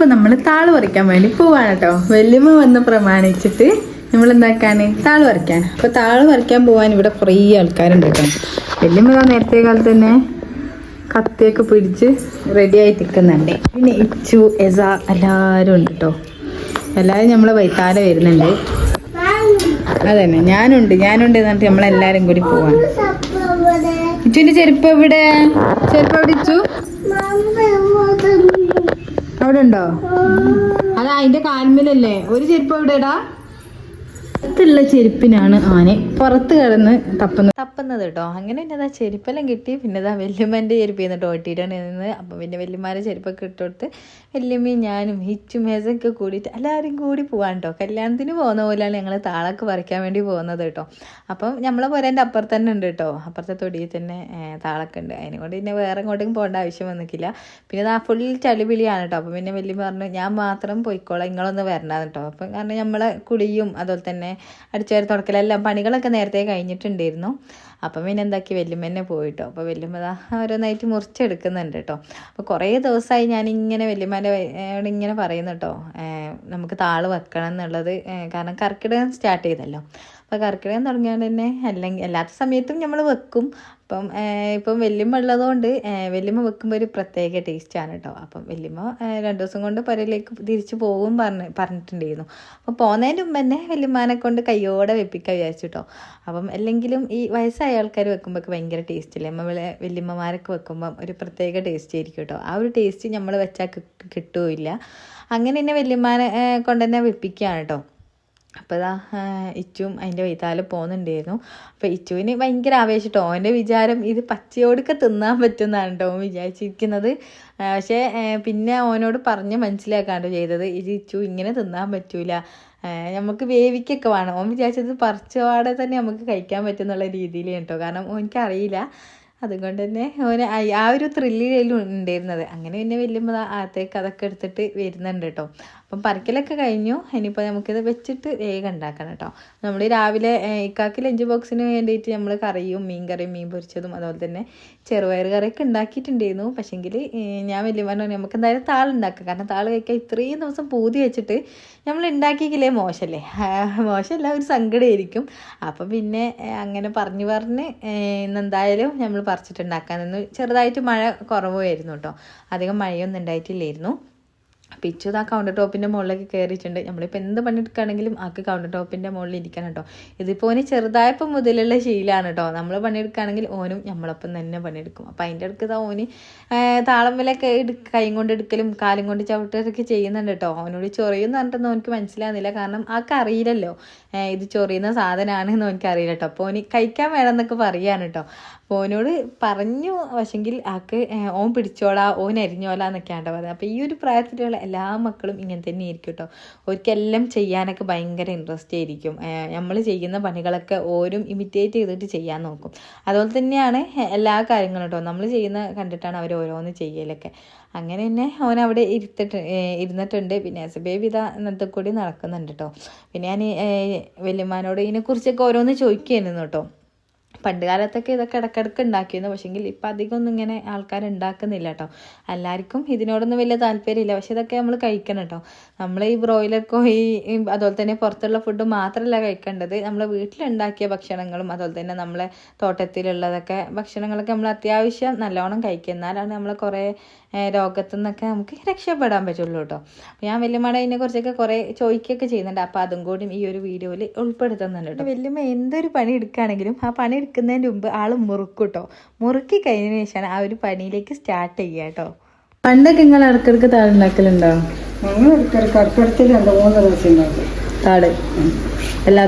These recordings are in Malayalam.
ഇന്നിപ്പോൾ നമ്മൾ താൾ പറിക്കാൻ വേണ്ടി പോവാണ് കേട്ടോ വല്യമ്മ വന്ന് പ്രമാണിച്ചിട്ട് നമ്മൾ എന്താക്കാണ് താൾ പറിക്കാൻ അപ്പോൾ താൾ പറിക്കാൻ പോകാൻ ഇവിടെ കുറേ ആൾക്കാരുണ്ട് കേട്ടോ വല്യമ്മ ഇതാ നേരത്തെ കാലത്ത് തന്നെ കത്തിയൊക്കെ പിടിച്ച് റെഡി ആയിട്ട് നിൽക്കുന്നുണ്ട് പിന്നെ ഇച്ചു എസ എല്ലാവരും ഉണ്ട് കേട്ടോ എല്ലാവരും നമ്മളെ വൈത്താലെ വരുന്നുണ്ട്. അതന്നെ ഞാനുണ്ട് ഞാനുണ്ട് എന്നിട്ട് നമ്മളെല്ലാരും കൂടി പോവാൻ ഇച്ചുവിന്റെ ചെരുപ്പ് എവിടെ? ചെരുപ്പ് എവിടെ ഇച്ചു? അവിടെ ഉണ്ടോ അതാ അതിന്റെ കാൽമേലല്ലേ? ഒരു ചെരുപ്പ് എവിടെടാ ുള്ള ചെരുപ്പിനാണ് ആനെ പുറത്ത് കിടന്ന് തപ്പുന്നത്. തപ്പുന്നത് കേട്ടോ അങ്ങനെ പിന്നെ അതാ ചെരുപ്പെല്ലാം കിട്ടി. പിന്നെ അതാ വല്യമ്മന്റെ ചെരുപ്പ് ചെയ്യുന്നിട്ട് ഓട്ടിയിട്ടാണ് നിന്ന്. അപ്പം പിന്നെ വല്യമ്മാരെ ചെരുപ്പൊക്കെ ഇട്ടുകൊടുത്ത് വല്യമ്മയും ഞാനും ഹിച്ചും മേസൊക്കെ കൂടിയിട്ട് എല്ലാവരും കൂടി പോവാൻ കേട്ടോ കല്യാണത്തിന് പോകുന്ന പോലെയാണ് ഞങ്ങൾ താളൊക്കെ പറിക്കാൻ വേണ്ടി പോകുന്നത് കേട്ടോ അപ്പം നമ്മളെ പോരേന്റെ അപ്പുറത്ത് തന്നെ ഉണ്ട് കേട്ടോ അപ്പുറത്തെ തൊടിയിൽ തന്നെ താളൊക്കെ ഉണ്ട്. അതിനെക്കൊണ്ട് പിന്നെ വേറെ എങ്ങോട്ടും പോകേണ്ട ആവശ്യം വന്നിട്ടില്ല. പിന്നെ ആ ഫുൾ ചളിപിളിയാണ് കേട്ടോ അപ്പം പിന്നെ വല്യമ്മ പറഞ്ഞു ഞാൻ മാത്രം പോയിക്കോളാം. നിങ്ങളൊന്ന് വരണ്ടാന്ന് കേട്ടോ അപ്പം കാരണം നമ്മളെ കുളിയും അതുപോലെ തന്നെ അടിച്ചുവാരി തുടക്കലെല്ലാം പണികളൊക്കെ നേരത്തെ കഴിഞ്ഞിട്ടുണ്ടായിരുന്നു. അപ്പം പിന്നെ എന്താക്കി വല്യമ്മ പോയിട്ടോ. അപ്പോൾ വല്യമ്മ നൈറ്റ് മുറിച്ചെടുക്കുന്നുണ്ട് കേട്ടോ. അപ്പോൾ കുറേ ദിവസമായി ഞാനിങ്ങനെ വല്യമ്മേന്റെ ഇങ്ങനെ പറയുന്നു കേട്ടോ. നമുക്ക് താൾ വെക്കണം എന്നുള്ളത്. കാരണം കർക്കിടകം സ്റ്റാർട്ട് ചെയ്തല്ലോ. അപ്പോൾ കർക്കിടകം തുടങ്ങിയാൽ തന്നെ അല്ലെങ്കിൽ എല്ലാത്ത സമയത്തും നമ്മൾ വെക്കും. അപ്പം ഇപ്പം വല്യമ്മ ഉള്ളതുകൊണ്ട് വെല്ലുമ്മ വെക്കുമ്പോൾ ഒരു പ്രത്യേക ടേസ്റ്റാണ് കേട്ടോ അപ്പം വല്യമ്മ രണ്ടു ദിവസം കൊണ്ട് പുരയിലേക്ക് തിരിച്ചു പോകും പറഞ്ഞ് പറഞ്ഞിട്ടുണ്ടായിരുന്നു. അപ്പം പോകുന്നതിന് മുമ്പ് തന്നെ വെല്ലുമ്മാനെ കൊണ്ട് കയ്യോടെ വെപ്പിക്കാൻ വിചാരിച്ചു കേട്ടോ അപ്പം അല്ലെങ്കിലും ഈ വയസ്സായ ആൾക്കാർ വെക്കുമ്പോൾ ഭയങ്കര ടേസ്റ്റ് അല്ലേ? നമ്മൾ വല്യമ്മമാരൊക്കെ വെക്കുമ്പം ഒരു പ്രത്യേക ടേസ്റ്റ് ആയിരിക്കും കേട്ടോ ആ ഒരു ടേസ്റ്റ് നമ്മൾ വെച്ചാൽ കിട്ടുകയില്ല അങ്ങനെ തന്നെ വെല്ലുമ്മാനെ കൊണ്ട് തന്നെ വെപ്പിക്കുകയാണ് കേട്ടോ അപ്പോൾ ഇതാ ഇച്ചും അതിന്റെ വൈത്താലെ പോകുന്നുണ്ടായിരുന്നു അപ്പോൾ ഇച്ചുവിന് ഭയങ്കര ആവേശം കേട്ടോ അവന്റെ വിചാരം ഇത് പച്ചയോടൊക്കെ തിന്നാൻ പറ്റുമെന്നാണ് കേട്ടോ വിചാരിച്ചിരിക്കുന്നത്. പക്ഷേ പിന്നെ ഓനോട് പറഞ്ഞ് മനസ്സിലാക്കാണ്ട് ചെയ്തത് ഇത് ഇച്ചു ഇങ്ങനെ തിന്നാൻ പറ്റൂല. നമുക്ക് വേവിക്കൊക്കെ വേണം. ഓൻ വിചാരിച്ചത് പറിച്ചപാടെ തന്നെ നമുക്ക് കഴിക്കാൻ പറ്റുന്നുള്ള രീതിയിൽ കേട്ടോ കാരണം ഓനിക്കറിയില്ല അതുകൊണ്ട് തന്നെ ഓന് ആ- ഒരു ത്രില്ലിലും ഉണ്ടായിരുന്നത്. അങ്ങനെ പിന്നെ വലിയ അകത്തേക്ക് അതൊക്കെ എടുത്തിട്ട് വരുന്നുണ്ട് കേട്ടോ അപ്പം പറിക്കലൊക്കെ കഴിഞ്ഞു. ഇനിയിപ്പോൾ നമുക്കിത് വെച്ചിട്ട് വേഗം ഉണ്ടാക്കണം കേട്ടോ. നമ്മൾ രാവിലെ ഇക്കാക്ക് ലഞ്ച് ബോക്സിന് വേണ്ടിയിട്ട് നമ്മൾ കറിയും മീൻ കറിയും മീൻ പൊരിച്ചതും അതുപോലെ തന്നെ ചെറുപയർ കറിയൊക്കെ ഉണ്ടാക്കിയിട്ടുണ്ടായിരുന്നു. പക്ഷേങ്കിൽ ഞാൻ വലിയ പറഞ്ഞു നമുക്ക് എന്തായാലും താളുണ്ടാക്കാം കാരണം താൾ കഴിക്കാൻ ഇത്രയും ദിവസം പൂതി വെച്ചിട്ട് നമ്മൾ ഉണ്ടാക്കിയെങ്കിലേ മോശമല്ലേ മോശമല്ല ഒരു സങ്കടമായിരിക്കും അപ്പം പിന്നെ അങ്ങനെ പറഞ്ഞു പറഞ്ഞ് ഇന്നെന്തായാലും നമ്മൾ പറിച്ചിട്ടുണ്ടാക്കാൻ ചെറുതായിട്ട് മഴ കുറവായിരുന്നു കേട്ടോ. അധികം മഴയൊന്നും ഉണ്ടായിട്ടില്ലായിരുന്നു. പിച്ചു ആ കൗണ്ടർ ടോപ്പിന്റെ മുകളിലേക്ക് കയറിയിട്ടുണ്ട് നമ്മളിപ്പോൾ എന്ത് പണിയെടുക്കുകയാണെങ്കിലും ആക്ക് കൗണ്ടർ ടോപ്പിന്റെ മുകളിൽ ഇരിക്കണം കേട്ടോ. ഇതിപ്പോൾ ഓന് ചെറുതായപ്പോൾ മുതലുള്ള ശീലമാണ് കേട്ടോ. നമ്മൾ പണിയെടുക്കുകയാണെങ്കിൽ ഓനും നമ്മളൊപ്പം തന്നെ പണിയെടുക്കും. അപ്പോൾ അതിന്റെ അടുക്ക് ഇതാ ഓന് താളം വിലൊക്കെ എടുക്ക കൈ കൊണ്ട് എടുക്കലും കാലും കൊണ്ട് ചവിട്ടൊക്കെ ചെയ്യുന്നുണ്ട് കേട്ടോ. അവനോട് ചൊറിയെന്ന് പറഞ്ഞിട്ടൊന്നും അവനക്ക് മനസ്സിലാകുന്നില്ല. കാരണം ആൾക്ക് അറിയില്ലല്ലോ. ഇത് ചൊറിയുന്ന സാധനമാണെന്ന് എനിക്ക് അറിയില്ല കേട്ടോ അപ്പോൾ ഓന് കഴിക്കാൻ വേണമെന്നൊക്കെ പറയാണ് കേട്ടോ അപ്പോൾ ഓനോട് പറഞ്ഞു പക്ഷെങ്കിൽ ആൾക്ക് ഏഹ് ഓൻ പിടിച്ചോളാ ഓൻ അരിഞ്ഞോളാം എന്നൊക്കെയാണ് കേട്ടോ പറയുന്നത് അപ്പോൾ ഈ ഒരു പ്രായത്തിലുള്ള എല്ലാ മക്കളും ഇങ്ങനെ തന്നെ ആയിരിക്കും കേട്ടോ ഓർക്കെല്ലാം ചെയ്യാനൊക്കെ ഭയങ്കര ഇൻട്രസ്റ്റ് ആയിരിക്കും. നമ്മൾ ചെയ്യുന്ന പണികളൊക്കെ ഓരും ഇമിറ്റേറ്റ് ചെയ്തിട്ട് ചെയ്യാൻ നോക്കും. അതുപോലെ തന്നെയാണ് എല്ലാ കാര്യങ്ങളും കേട്ടോ നമ്മൾ ചെയ്യുന്ന കണ്ടിട്ടാണ് അവർ ഓരോന്ന് ചെയ്യലൊക്കെ. അങ്ങനെ തന്നെ അവൻ അവിടെ ഇരുത്തിട്ട് ഇരുന്നിട്ടുണ്ട്. പിന്നെ എസ് ബേബി ഇതാ ഇന്നത്തെ കൂടി നടക്കുന്നുണ്ട് കേട്ടോ പിന്നെ ഞാൻ വല്യമ്മാനോട് ഇതിനെക്കുറിച്ചൊക്കെ ഓരോന്ന് ചോദിക്കുമായിരുന്നു കേട്ടോ പണ്ട് കാലത്തൊക്കെ ഇതൊക്കെ ഇടക്കിടക്ക് ഉണ്ടാക്കിയിരുന്നു. പക്ഷേങ്കിൽ ഇപ്പം അധികം ഒന്നും ഇങ്ങനെ ആൾക്കാർ ഉണ്ടാക്കുന്നില്ല കേട്ടോ എല്ലാവർക്കും ഇതിനോടൊന്നും വലിയ താല്പര്യമില്ല. പക്ഷെ ഇതൊക്കെ നമ്മൾ കഴിക്കണം കേട്ടോ നമ്മൾ ഈ ബ്രോയിലർ കോഴി അതുപോലെ തന്നെ പുറത്തുള്ള ഫുഡ് മാത്രമല്ല കഴിക്കേണ്ടത്. നമ്മൾ വീട്ടിലുണ്ടാക്കിയ ഭക്ഷണങ്ങളും അതുപോലെ തന്നെ നമ്മളെ തോട്ടത്തിലുള്ളതൊക്കെ ഭക്ഷണങ്ങളൊക്കെ നമ്മൾ അത്യാവശ്യം നല്ലോണം കഴിക്കുക എന്നാലാണ് നമ്മൾ കുറേ രോഗത്തു നിന്നൊക്കെ നമുക്ക് രക്ഷപ്പെടാൻ പറ്റുള്ളൂ കേട്ടോ ഞാൻ വല്യമ്മയുടെ അതിനെ കുറിച്ചൊക്കെ കുറേ ചോദിക്കുകയൊക്കെ ചെയ്യുന്നുണ്ട്. അപ്പോൾ അതും കൂടി ഈ ഒരു വീഡിയോയിൽ ഉൾപ്പെടുത്തുന്നുണ്ട് കേട്ടോ വല്യമ്മ എന്തൊരു പണി എടുക്കുകയാണെങ്കിലും ആ പണി എടുക്കുന്നതിന് മുമ്പ് ആൾ മുറുക്കും കേട്ടോ മുറുക്കി കഴിഞ്ഞതിന് ശേഷമാണ് ആ ഒരു പണിയിലേക്ക് സ്റ്റാർട്ട് ചെയ്യുക കേട്ടോ പണ്ടൊക്കെ നിങ്ങൾ ഇടക്കിടക്ക് താളുണ്ടാക്കലുണ്ടോ ഞങ്ങൾ ഇടയ്ക്കിടയ്ക്ക് കർക്കിടത്തിൽ രണ്ട് മൂന്ന് ദിവസം ഉണ്ടാക്കും. താട് എല്ലാ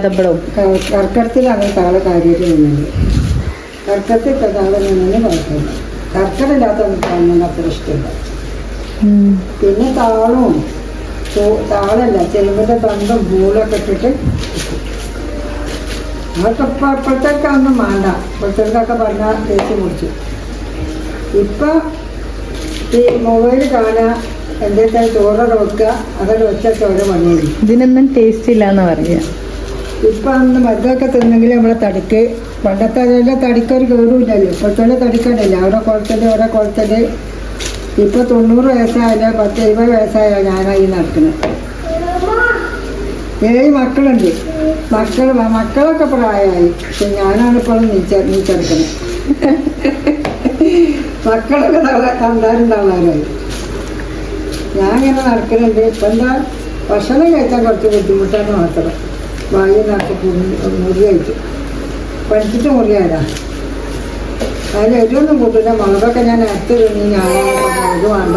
ക- കർക്കടത്തിലാണ് താളെ കാര്യമായിട്ട് നിന്നത്. കർക്കടത്തിൽ താളെ നിന്നു കുഴപ്പമില്ല. കർക്കിടമില്ലാത്ത കാണുന്നത് അത്ര ഇഷ്ടമില്ല. പിന്നെ താളവും ചോ- താളല്ല ചെലുമ്പിന്റെ തണ്ടും പൂളൊക്കെ ഇട്ടിട്ട് അതൊക്കെ ഇപ്പം ഇപ്പോഴത്തേക്ക് ഒന്നും വേണ്ട. ഇപ്പോഴത്തേക്കൊക്കെ പറഞ്ഞാൽ തേച്ച് മുടിച്ചു ഇപ്പം ഈ മൊബൈൽ കാണുക എന്തൊക്കെ ചോറോടെ വെക്കുക അതൊക്കെ ഒറ്റ ചോറ് പണിയാണ് ഇതിനൊന്നും ടേസ്റ്റ് ഇല്ല എന്ന് പറയാ. ഇപ്പം അന്ന് മരുന്നൊക്കെ തിന്നെങ്കിൽ നമ്മളെ തടിക്ക്. പണ്ടത്തെ തടിക്കൊരു കയറുമില്ലല്ലോ ഇപ്പോഴത്തെ തടിക്കണ്ടല്ലോ അവിടെ കുളത്തൽ അവിടെ കുളത്തൽ. ഇപ്പൊ തൊണ്ണൂറ് വയസ്സായാലോ പത്ത് എഴുപത് വയസ്സായാലോ ഞാനായി നടക്കുന്നത് ഏഴ് മക്കളുണ്ട്. മക്കൾ മക്കളൊക്കെ പ്രായമായി. പക്ഷെ ഞാനാണ് ഇപ്പോഴും നീച്ച നീച്ചെടുക്കുന്നത്. മക്കളൊക്കെ കണ്ടാലും തള്ളാറായി ഞാൻ ഇങ്ങനെ നടക്കുന്നുണ്ട് ഇപ്പം എന്താ? ഭക്ഷണം കഴിക്കാൻ കുറച്ച് ബുദ്ധിമുട്ടാണ് മാത്രം. വായു നടത്തി കഴിച്ചു പഠിച്ചിട്ട് മുറിയായതാ അതിൽ എരിവൊന്നും കൂട്ടില്ല മുളകൊക്കെ ഞാൻ അടുത്ത് തിന്നി ഞാൻ മുളക് വേണ്ട.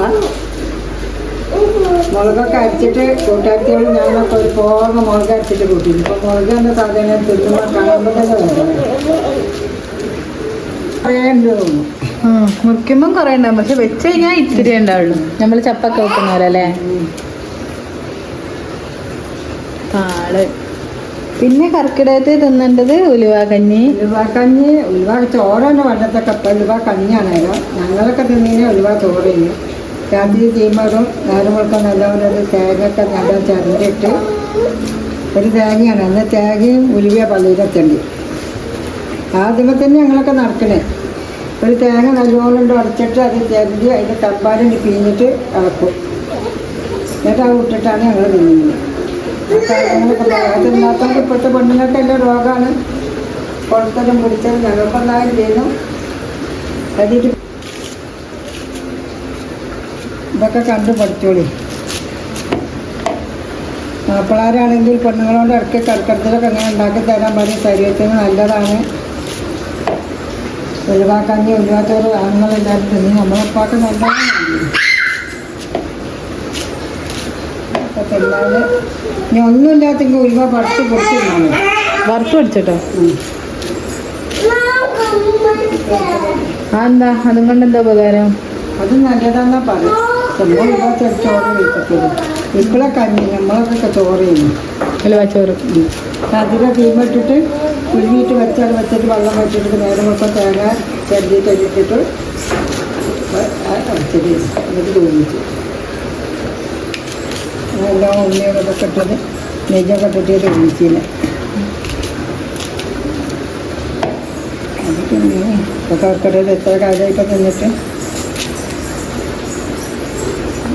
മുളകൊക്കെ അരച്ചിട്ട് കൂട്ടാത്തിയോട് ഞാനൊക്കെ ഒരു പോർണ മുളക് അരച്ചിട്ട് കൂട്ടി ഇപ്പം മുളക് എന്ന സാധനം തിന്നുമ്പോൾ കാണുമ്പോൾ തന്നെ മുറിക്കുമ്പം കുറേ ഉണ്ടാവും പക്ഷെ വെച്ച് കഴിഞ്ഞാൽ ഇത്തിരി ഉണ്ടാവുള്ളൂ. നമ്മൾ ചപ്പൊക്കെ വെക്കുന്ന പോലെ അല്ലേ? താൾ പിന്നെ കർക്കിടകത്ത് തിന്നേണ്ടത് ഉലുവാക്കഞ്ഞി കഞ്ഞി. ഉലുവാ ഉലുവ ചോറാണ് പണ്ടത്തെ കപ്പ ഉലുവ കഞ്ഞിയാണല്ലോ ഞങ്ങളൊക്കെ തിന്നീനെ ഉലുവാ ചോറിന്. രാത്രി നേരം കൊടുക്കാൻ നല്ലപോലെ ഒരു തേങ്ങയൊക്കെ നല്ല ചിരണ്ടിട്ട് ഒരു തേങ്ങയാണ്. അന്ന് തേങ്ങയും ഉലുവ പള്ളിയിലെത്തേണ്ടി ആദ്യമേ തന്നെ ഞങ്ങളൊക്കെ നടക്കണേ. ഒരു തേങ്ങ നല്ലോണം ഉടച്ചിട്ട് അത് ചിരണ്ടി അതിന്റെ തമ്പാലും പിഴിഞ്ഞിട്ട് ഇളക്കും എന്നിട്ട് അത് വിട്ടിട്ടാണ് ഞങ്ങൾ തിന്നുന്നത്. അതിനകത്തോണ്ട് ഇപ്പോഴത്തെ പെണ്ണുങ്ങൾക്ക് എല്ലാം രോഗമാണ്. കൊളുത്തലും പിടിച്ചതും ഞങ്ങൾക്കൊന്നായും ചെയ്യുന്നു അതിട്ട് ഇതൊക്കെ കണ്ട് പഠിച്ചോളി. മാപ്പിളാരാണെങ്കിൽ പെണ്ണുങ്ങളോട് ഇടയ്ക്ക് കടക്കടത്തിലൊക്കെ അങ്ങനെ ഉണ്ടാക്കി തരാൻ പറയും. ശരീരത്തിന് നല്ലതാണ്. ഒഴിവാക്കഞ്ഞി ഒഴിവാക്കാറ് ആണുങ്ങളെല്ലാവരും തന്നെ. നമ്മളൊക്കെ നല്ലതാണ്. അപ്പൊ തിന്നാൽ ഇനി ഒന്നുമില്ലാത്തെങ്കിൽ ഉരുവ പറിച്ച് പൊടിച്ചിരുന്നു വറുത്ത് പിടിച്ചിട്ടോ? ആ എന്താ അതും കൊണ്ട് എന്താ ഉപകാരം? അത് നല്ലതാന്നാ പറയും ഉരുവ ചോറ് വെക്കത്തില്ല ഇപ്പോഴെ കഞ്ഞി നമ്മളൊക്കെ ചോറ് ചെയ്യുന്നു ചോറ് അധികം തീമിട്ടിട്ട് ഉരുവിയിട്ട് വെച്ചാൽ വെച്ചിട്ട് വെള്ളം വെച്ചിട്ട് നേരെ മൊത്തം തേങ്ങ ചെറുതിട്ട് ഇട്ടിട്ട് അടച്ചിട്ട് എന്നിട്ട് തോന്നിച്ചു എല്ലാം ഉള്ളിയൊക്കെ ഇട്ടിട്ട് നെയ്യൊക്കെ ഇട്ടിട്ട് തോന്നിച്ചില്ല അതൊക്കെ ഇപ്പോൾ കർക്കിടയിൽ എത്ര കാലമായിപ്പോൾ തിന്നിട്ട്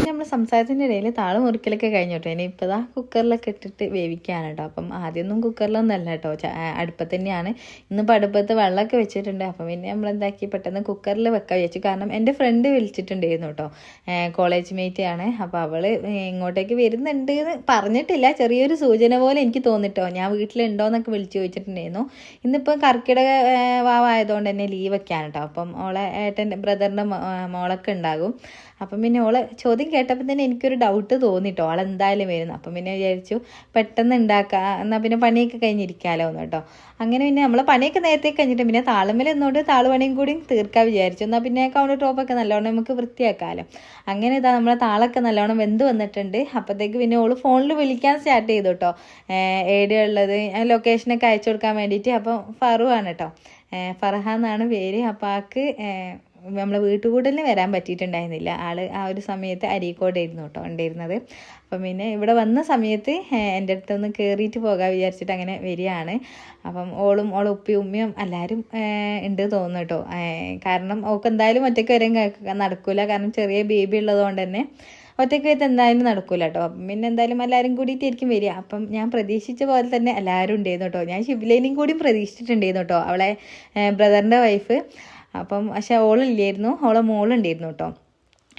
നമ്മൾ സംസാരത്തിന്റെ ഇടയിൽ താൾ മുറിക്കലൊക്കെ കഴിഞ്ഞു കേട്ടോ ഇനി ഇപ്പോൾ ദാ കുക്കറിലൊക്കെ ഇട്ടിട്ട് വേവിക്കുകയാണ് കേട്ടോ. അപ്പം ആദ്യമൊന്നും കുക്കറിലൊന്നും അല്ല കേട്ടോ. അടുപ്പത്ത് തന്നെയാണ്. ഇന്നിപ്പോൾ അടുപ്പത്ത് വെള്ളമൊക്കെ വെച്ചിട്ടുണ്ട്. അപ്പം പിന്നെ നമ്മൾ എന്താക്കി? പെട്ടെന്ന് കുക്കറിൽ വെക്കാൻ വിചാരിച്ചു. കാരണം എന്റെ ഫ്രണ്ട് വിളിച്ചിട്ടുണ്ടായിരുന്നു കേട്ടോ. കോളേജ് മേറ്റ് ആണ്. അപ്പോൾ അവൾ ഇങ്ങോട്ടേക്ക് വരുന്നുണ്ട് എന്ന് പറഞ്ഞിട്ടില്ല. ചെറിയൊരു സൂചന പോലെ എനിക്ക് തോന്നിട്ടോ. ഞാൻ വീട്ടിലുണ്ടോ എന്നൊക്കെ വിളിച്ചു ചോദിച്ചിട്ടുണ്ടായിരുന്നു. ഇന്നിപ്പോൾ കർക്കിടക വാവായതുകൊണ്ട് തന്നെ ലീവൊക്കെയാണ് കേട്ടോ. അപ്പം ഓളെ ഏട്ടന്റെ ബ്രദറിന്റെ മോളൊക്കെ ഉണ്ടാകും. അപ്പം പിന്നെ ഓളെ ചോദ്യം കേട്ടപ്പോൾ തന്നെ എനിക്കൊരു ഡൗട്ട് തോന്നിട്ടോ. ഓൾ എന്തായാലും വരുന്നു. അപ്പം പിന്നെ വിചാരിച്ചു പെട്ടെന്ന് ഉണ്ടാക്കാം എന്നാൽ പിന്നെ പണിയൊക്കെ കഴിഞ്ഞിരിക്കാമല്ലോ എന്ന് കേട്ടോ അങ്ങനെ പിന്നെ നമ്മൾ പണിയൊക്കെ നേരത്തെ കഴിഞ്ഞിട്ട് പിന്നെ താളുമ്മൽ എന്നോട് താളുപണിയും കൂടി തീർക്കാൻ വിചാരിച്ചു. എന്നാൽ പിന്നെ കൗണ്ടർ ടോപ്പൊക്കെ നല്ലോണം നമുക്ക് വൃത്തിയാക്കാമല്ലോ അങ്ങനെ ഇതാ നമ്മളെ താളൊക്കെ നല്ലോണം വെന്ത് വന്നിട്ടുണ്ട്. അപ്പോഴത്തേക്ക് പിന്നെ ഓൾ ഫോണിൽ വിളിക്കാൻ സ്റ്റാർട്ട് ചെയ്തു കേട്ടോ ഏടെയുള്ളത് ലൊക്കേഷനൊക്കെ അയച്ചു കൊടുക്കാൻ വേണ്ടിയിട്ട്. അപ്പം ഫറു ആണ് കേട്ടോ ഫർഹ എന്നാണ് പേര്. അപ്പോൾ ആൾക്ക് നമ്മളെ വീട്ടുകൂടലിന് വരാൻ പറ്റിയിട്ടുണ്ടായിരുന്നില്ല. ആൾ ആ ഒരു സമയത്ത് അരീക്കോടായിരുന്നു കേട്ടോ ഉണ്ടായിരുന്നത്. അപ്പം പിന്നെ ഇവിടെ വന്ന സമയത്ത് എന്റെ അടുത്തൊന്ന് കയറിയിട്ട് പോകാൻ വിചാരിച്ചിട്ട് അങ്ങനെ വരികയാണ്. അപ്പം ഓളും ഓളും ഉപ്പയും ഉമ്മയും എല്ലാവരും ഉണ്ട് തോന്നുന്നു കേട്ടോ. കാരണം ഓൾക്ക് എന്തായാലും ഒറ്റയ്ക്ക് വരാൻ നടക്കില്ല നടക്കൂല. കാരണം ചെറിയ ബേബി ഉള്ളതുകൊണ്ട് തന്നെ ഒറ്റയ്ക്ക് വെച്ച് എന്തായാലും നടക്കൂല കേട്ടോ. അപ്പം പിന്നെ എന്തായാലും എല്ലാവരും കൂടിയിട്ടായിരിക്കും വരിക. അപ്പം ഞാൻ പ്രതീക്ഷിച്ച പോലെ തന്നെ എല്ലാവരും ഉണ്ടായിരുന്നു കേട്ടോ. ഞാൻ ശിവലേനെയും കൂടി പ്രതീക്ഷിച്ചിട്ടുണ്ടായിരുന്നു കേട്ടോ. അവളെ ബ്രദറിന്റെ വൈഫ് അപ്പം പക്ഷെ ഓളില്ലായിരുന്നു ഓളെ മോളുണ്ടായിരുന്നു കേട്ടോ.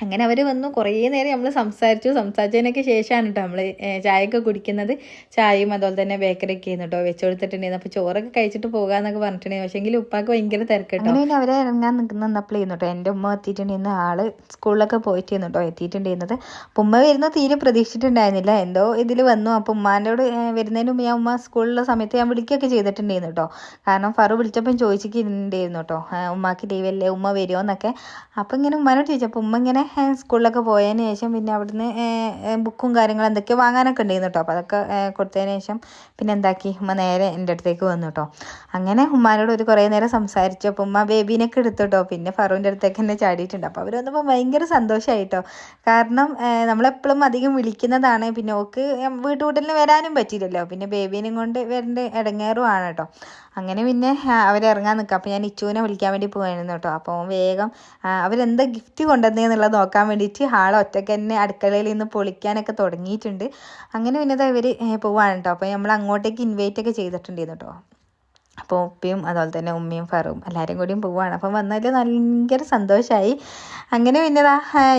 അങ്ങനെ അവർ വന്നു. കുറേ നേരം നമ്മൾ സംസാരിച്ചു. സംസാരിച്ചതിനൊക്കെ ശേഷമാണ് കേട്ടോ നമ്മൾ ചായയൊക്കെ കുടിക്കുന്നത്. ചായയും അതുപോലെ തന്നെ ബേക്കറി ഒക്കെ കേട്ടോ വെച്ച് കൊടുത്തിട്ടുണ്ടായിരുന്നു അപ്പോൾ ചോറൊക്കെ കഴിച്ചിട്ട് പോകാന്നൊക്കെ പറഞ്ഞിട്ടുണ്ടായിരുന്നു. പക്ഷേ എങ്കിൽ ഉപ്പാക്ക് ഭയങ്കര തിരക്കട്ടോ അങ്ങനെ അവരെ ഇറങ്ങാൻ നിൽക്കുന്ന ചെയ്യുന്നു കേട്ടോ എന്റെ ഉമ്മ എത്തിയിട്ടുണ്ടായിരുന്ന ആൾ സ്കൂളിലൊക്കെ പോയിട്ടായിരുന്നു കേട്ടോ എത്തിയിട്ടുണ്ടായിരുന്നത്. അപ്പം ഉമ്മ വരുന്ന തീരെ പ്രതീക്ഷിച്ചിട്ടുണ്ടായിരുന്നില്ല. എന്തോ ഇതിൽ വന്നു. അപ്പോൾ ഉമ്മാന്റെയോട് വരുന്നതിന് മുമ്പ് ഞാൻ ഉമ്മ സ്കൂളിലുള്ള സമയത്ത് ഞാൻ വിളിക്കുകയൊക്കെ ചെയ്തിട്ടുണ്ടായിരുന്നു കേട്ടോ കാരണം ഫറു വിളിച്ചപ്പം ചോദിച്ചിട്ടുണ്ടായിരുന്നു കേട്ടോ ഉമ്മാക്ക് ലീവല്ലേ ഉമ്മ വരുമോ എന്നൊക്കെ അപ്പം ഇങ്ങനെ ഉമ്മാനോട് ചോദിച്ചപ്പോൾ ഉമ്മ ഇങ്ങനെ സ്കൂളിലൊക്കെ പോയതിന് ശേഷം പിന്നെ അവിടുന്ന് ബുക്കും കാര്യങ്ങളും എന്തൊക്കെയോ വാങ്ങാനൊക്കെ ഉണ്ടായിരുന്നു കേട്ടോ. അപ്പോൾ അതൊക്കെ കൊടുത്തതിന് ശേഷം പിന്നെ എന്താക്കി ഉമ്മ നേരെ എന്റെ അടുത്തേക്ക് വന്നു കേട്ടോ. അങ്ങനെ ഉമ്മാനോട് ഒരു കുറേ നേരം സംസാരിച്ചു. അപ്പോൾ ഉമ്മ ബേബീനൊക്കെ എടുത്തു കേട്ടോ. പിന്നെ ഫറൂന്റെ അടുത്തേക്ക് തന്നെ ചാടിയിട്ടുണ്ട്. അപ്പോൾ അവർ വന്നപ്പോൾ ഭയങ്കര സന്തോഷമായി കേട്ടോ. കാരണം നമ്മളെപ്പോഴും അധികം വിളിക്കുന്നതാണ്. പിന്നെ ഓക്ക് വീട്ടുകൂട്ടലിന് വരാനും പറ്റിയില്ലല്ലോ. പിന്നെ ബേബീനും കൊണ്ട് വരേണ്ട ഇടങ്ങേറുമാണ് കേട്ടോ. അങ്ങനെ പിന്നെ അവരിറങ്ങാൻ നിൽക്കുക അപ്പോൾ ഞാൻ ഇച്ചുവിനെ വിളിക്കാൻ വേണ്ടി പോകുന്നു കേട്ടോ. അപ്പോൾ വേഗം അവരെന്താ ഗിഫ്റ്റ് കൊണ്ടുവന്നതെന്നുള്ളത് നോക്കാൻ വേണ്ടിയിട്ട് ഹാൾ ഒറ്റയ്ക്ക് തന്നെ അടുക്കളയിൽ നിന്ന് പൊളിക്കാനൊക്കെ തുടങ്ങിയിട്ടുണ്ട്. അങ്ങനെ പിന്നെ ഇവർ പോവാണ് കേട്ടോ അപ്പോൾ നമ്മൾ അങ്ങോട്ടേക്ക് ഇൻവൈറ്റ് ഒക്കെ ചെയ്തിട്ടുണ്ടായിരുന്നു കേട്ടോ അപ്പോൾ ഉപ്പയും അതുപോലെ തന്നെ ഉമ്മയും ഫറും എല്ലാവരും കൂടിയും പോവുകയാണ് അപ്പം വന്നതിൽ ഭയങ്കര സന്തോഷമായി അങ്ങനെ പിന്നെ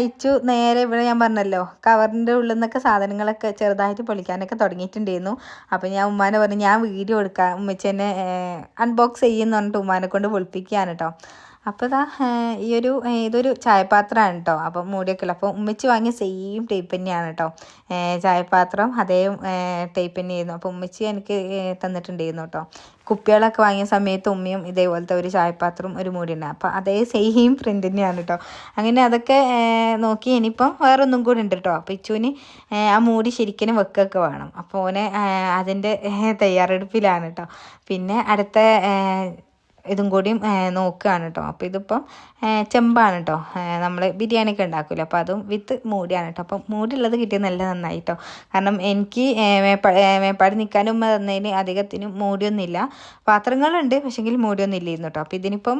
ഇച്ചു നേരെ ഇവിടെ ഞാൻ പറഞ്ഞല്ലോ കവറിന്റെ ഉള്ളിൽ നിന്നൊക്കെ സാധനങ്ങളൊക്കെ ചെറുതായിട്ട് പൊളിക്കാനൊക്കെ തുടങ്ങിയിട്ടുണ്ടായിരുന്നു. അപ്പോൾ ഞാൻ ഉമ്മാനെ പറഞ്ഞു ഞാൻ വീഡിയോ എടുക്കാം. ഉമ്മച്ചെന്നെ അൺബോക്സ് ചെയ്യുന്ന പറഞ്ഞിട്ട് ഉമ്മാനെ കൊണ്ട് പൊളിപ്പിക്കുകയാണ് കേട്ടോ അപ്പോൾ ഇതാ ഈ ഒരു ഇതൊരു ചായപാത്രമാണ് കേട്ടോ അപ്പോൾ മൂടിയൊക്കെ അപ്പോൾ ഉമ്മച്ചി വാങ്ങിയ സെയിം ടൈപ്പ് തന്നെയാണ് കേട്ടോ ചായപാത്രം അതേ ടൈപ്പ് തന്നെയായിരുന്നു. അപ്പോൾ ഉമ്മച്ചി എനിക്ക് തന്നിട്ടുണ്ടായിരുന്നു കേട്ടോ കുപ്പികളൊക്കെ വാങ്ങിയ സമയത്ത് ഉമ്മയും ഇതേപോലത്തെ ഒരു ചായപാത്രം ഒരു മൂടി ഉണ്ട് അപ്പോൾ അതേ സെയിം പ്രിന്റ് തന്നെയാണ് കേട്ടോ അങ്ങനെ അതൊക്കെ നോക്കി ഇനിയിപ്പം വേറൊന്നും കൂടി ഉണ്ട് കേട്ടോ അപ്പോൾ ഇച്ചുവിന് ആ മൂടി ശരിക്കും വെക്കൊക്കെ വേണം. അപ്പോൾ ഓനെ അതിന്റെ തയ്യാറെടുപ്പിലാണ് കേട്ടോ പിന്നെ അടുത്ത ഇതും കൂടിയും നോക്കുകയാണ് കേട്ടോ അപ്പോൾ ഇതിപ്പം ചെമ്പാണ് കേട്ടോ നമ്മൾ ബിരിയാണിയൊക്കെ ഉണ്ടാക്കില്ല അപ്പോൾ അതും വിത്ത് മൂടിയാണ് കേട്ടോ അപ്പം മൂടിയുള്ളത് കിട്ടിയത് നല്ല നന്നായി കേട്ടോ കാരണം എനിക്ക് മേപ്പാ മേപ്പാടി നിൽക്കാനും ഉമ്മ തന്നതിന് അധികത്തിനും മൂടിയൊന്നുമില്ല. പാത്രങ്ങളുണ്ട് പക്ഷെങ്കിൽ മൂടിയൊന്നും ഇല്ലായിരുന്നു കേട്ടോ അപ്പോൾ ഇതിനിപ്പം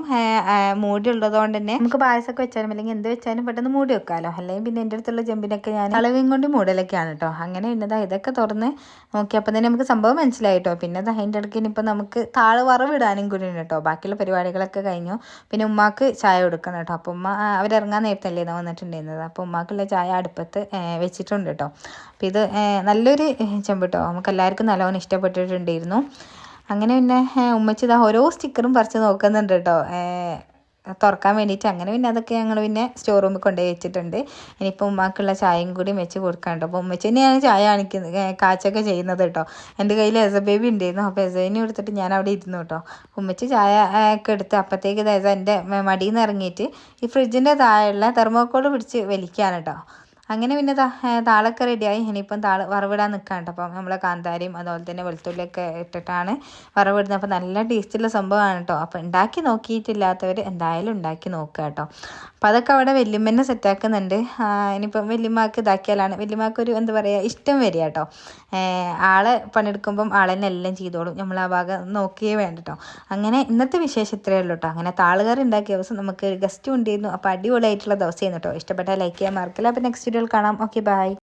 മൂടിയുള്ളത് കൊണ്ട് തന്നെ നമുക്ക് പായസമൊക്കെ വെച്ചാലും അല്ലെങ്കിൽ എന്ത് വെച്ചാലും പെട്ടെന്ന് മൂടി വെക്കാമല്ലോ അല്ലെങ്കിൽ പിന്നെ എന്റെ അടുത്തുള്ള ചെമ്പിനൊക്കെ ഞാൻ അളവും കൊണ്ട് മൂടലൊക്കെയാണ് കേട്ടോ അങ്ങനെ പിന്നെതാ ഇതൊക്കെ തുറന്ന് നോക്കിയപ്പോൾ തന്നെ നമുക്ക് സംഭവം മനസ്സിലായി കേട്ടോ പിന്നെ അതിന്റെ ഇടയ്ക്ക് ഇനിയിപ്പോൾ നമുക്ക് താഴെ വറവിടാനും കൂടി ഉണ്ട് കേട്ടോ ബാക്കിയുള്ള പരിപാടികളൊക്കെ കഴിഞ്ഞു. പിന്നെ ഉമ്മാക്ക് ചായ കൊടുക്കണം കേട്ടോ. അപ്പോൾ ഉമ്മ അവരിറങ്ങാൻ നേരത്തല്ലേ ഇതാ വന്നിട്ടുണ്ടായിരുന്നത്. അപ്പോൾ ഉമ്മാക്കുള്ള ചായ അടുപ്പത്ത് വെച്ചിട്ടുണ്ട് കേട്ടോ. അപ്പോൾ ഇത് നല്ലൊരു ചെമ്പിട്ടോ നമുക്ക് എല്ലാവർക്കും നല്ലോണം ഇഷ്ടപ്പെട്ടിട്ടുണ്ടായിരുന്നു. അങ്ങനെ പിന്നെ ഉമ്മച്ചിതാ ഉമ്മച്ചി ഓരോ സ്റ്റിക്കറും പറിച്ച് നോക്കുന്നുണ്ട് കേട്ടോ. തുറക്കാൻ വേണ്ടിയിട്ട്. അങ്ങനെ പിന്നെ അതൊക്കെ ഞങ്ങൾ പിന്നെ സ്റ്റോർ റൂമിൽ കൊണ്ടുപോയി വെച്ചിട്ടുണ്ട്. ഇനിയിപ്പോൾ ഉമ്മാക്കുള്ള ചായയും കൂടി വെച്ച് കൊടുക്കാനുണ്ട്. അപ്പോൾ ഉമ്മച്ചി തന്നെയാണ് ചായ കാണിക്കുന്നത് കാച്ചൊക്കെ ചെയ്യുന്നത് കേട്ടോ. എന്റെ കയ്യിൽ എസ ബേബി ഉണ്ടായിരുന്നു. അപ്പോൾ എസേനെ എടുത്തിട്ട് ഞാൻ അവിടെ ഇരുന്നു കേട്ടോ. ഉമ്മച്ചി ചായ ഒക്കെ എടുത്ത് അപ്പോഴത്തേക്ക് എസ എന്റെ മടിയിൽ നിന്ന് ഇറങ്ങിയിട്ട് ഈ ഫ്രിഡ്ജിന്റെ താഴെയുള്ള തെർമോക്കോൾ പിടിച്ച് വലിക്കുകയാണ് കേട്ടോ. അങ്ങനെ പിന്നെ താളൊക്കെ റെഡിയായി. ഇനിയിപ്പം താൾ വറവിടാൻ നിൽക്കാണ് കേട്ടോ. അപ്പം നമ്മളെ കാന്താരിയും അതുപോലെ തന്നെ വെളുത്തുള്ളിയൊക്കെ ഇട്ടിട്ടാണ് വറവിടുന്നത്. അപ്പോൾ നല്ല ടേസ്റ്റുള്ള സംഭവമാണ് കേട്ടോ. അപ്പോൾ ഉണ്ടാക്കി നോക്കിയിട്ടില്ലാത്തവർ എന്തായാലും ഉണ്ടാക്കി നോക്കുക കേട്ടോ. അപ്പോൾ അതൊക്കെ അവിടെ വല്യമ്മനെ സെറ്റാക്കുന്നുണ്ട് ഇനിയിപ്പം വല്യമ്മക്ക് ഇതാക്കിയാലാണ് വല്യമ്മക്ക് ഒരു എന്താ പറയുക ഇഷ്ടം വരിക കേട്ടോ. ആളെ പണിയെടുക്കുമ്പം ആളെന്നെ എല്ലാം ചെയ്തോളും. നമ്മൾ ആ ഭാഗം നോക്കിയേ വേണ്ട കേട്ടോ. അങ്ങനെ ഇന്നത്തെ വിശേഷം ഇത്രയേ ഉള്ളൂ കേട്ടോ. അങ്ങനെ താളുകറി ഉണ്ടാക്കിയ ദിവസം നമുക്ക് ഗസ്റ്റും ഉണ്ടായിരുന്നു അപ്പോൾ അടിപൊളിയായിട്ടുള്ള ദിവസമായിരുന്നു കേട്ടോ. ഇഷ്ടപ്പെട്ടാൽ ലൈക്ക് ചെയ്യാൻ മറക്കില്ല. അപ്പോൾ നെക്സ്റ്റ് വീഡിയോയിൽ കാണാം. Okay bye